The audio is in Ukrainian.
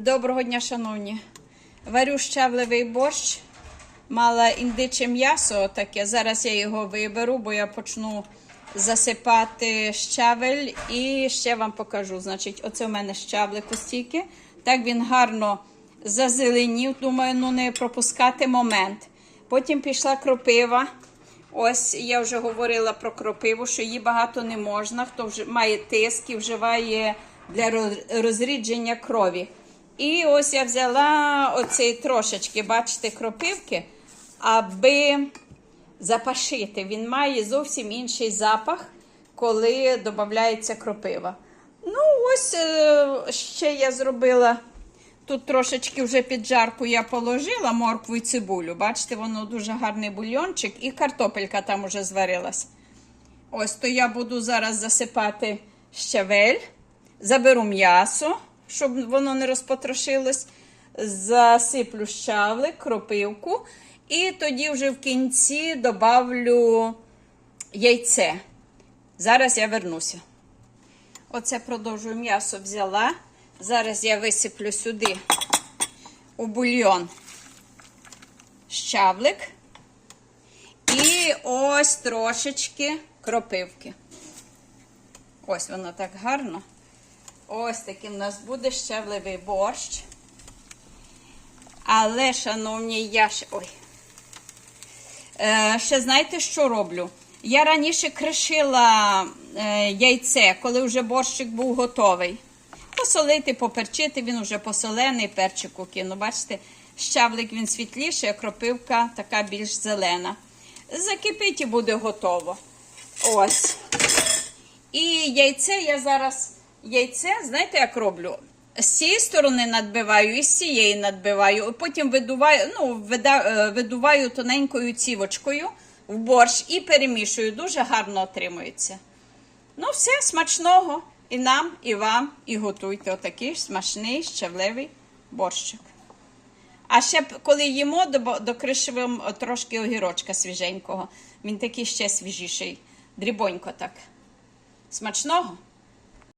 Доброго дня, шановні. Варю щавлевий борщ. Мала індиче м'ясо таке. Зараз я його виберу, бо я почну засипати щавель і ще вам покажу. Значить, оце у мене щавлик стільки. Так він гарно зазеленів. Думаю, ну не пропускати момент. Потім пішла кропива. Ось я вже говорила про кропиву, що її багато не можна. Хто вже має тиск і вживає для розрідження крові. І ось я взяла оцей трошечки, бачите, кропивки, аби запашити. Він має зовсім інший запах, коли додається кропива. Ну, ось е, ще я зробила. Тут трошечки вже під жарку я положила моркву і цибулю. Бачите, воно дуже гарний бульйончик, і картопелька там уже зварилась. Ось то я буду зараз засипати щавель, заберу м'ясо, щоб воно не розпотрошилось. Засиплю щавлик, кропивку, і тоді вже в кінці добавлю яйце. Зараз я вернуся. Оце продовжую м'ясо взяла. Зараз я висиплю сюди у бульйон щавлик. І ось трошечки кропивки. Ось воно так гарно. Ось такий в нас буде щавлевий борщ. Але, шановні, я ще. Ой. Е, ще знаєте, що роблю? Я раніше кришила е, яйце, коли вже борщик був готовий. Посолити, поперчити, він вже посолений, перчику кину. Бачите, щавлик він світліший, а кропивка така більш зелена. Закипить і буде готово. Ось. І яйце я зараз. Яйце, знаєте, як роблю? З цієї сторони надбиваю і з цієї надбиваю. Потім видуваю, ну, е, видуваю тоненькою цівочкою в борщ і перемішую. Дуже гарно отримується. Ну, все, смачного. І нам, і вам, і готуйте отакий смачний щавлевий борщик. А ще коли їмо, докришуємо трошки огірочка свіженького. Він такий ще свіжіший. Дрібонько так. Смачного!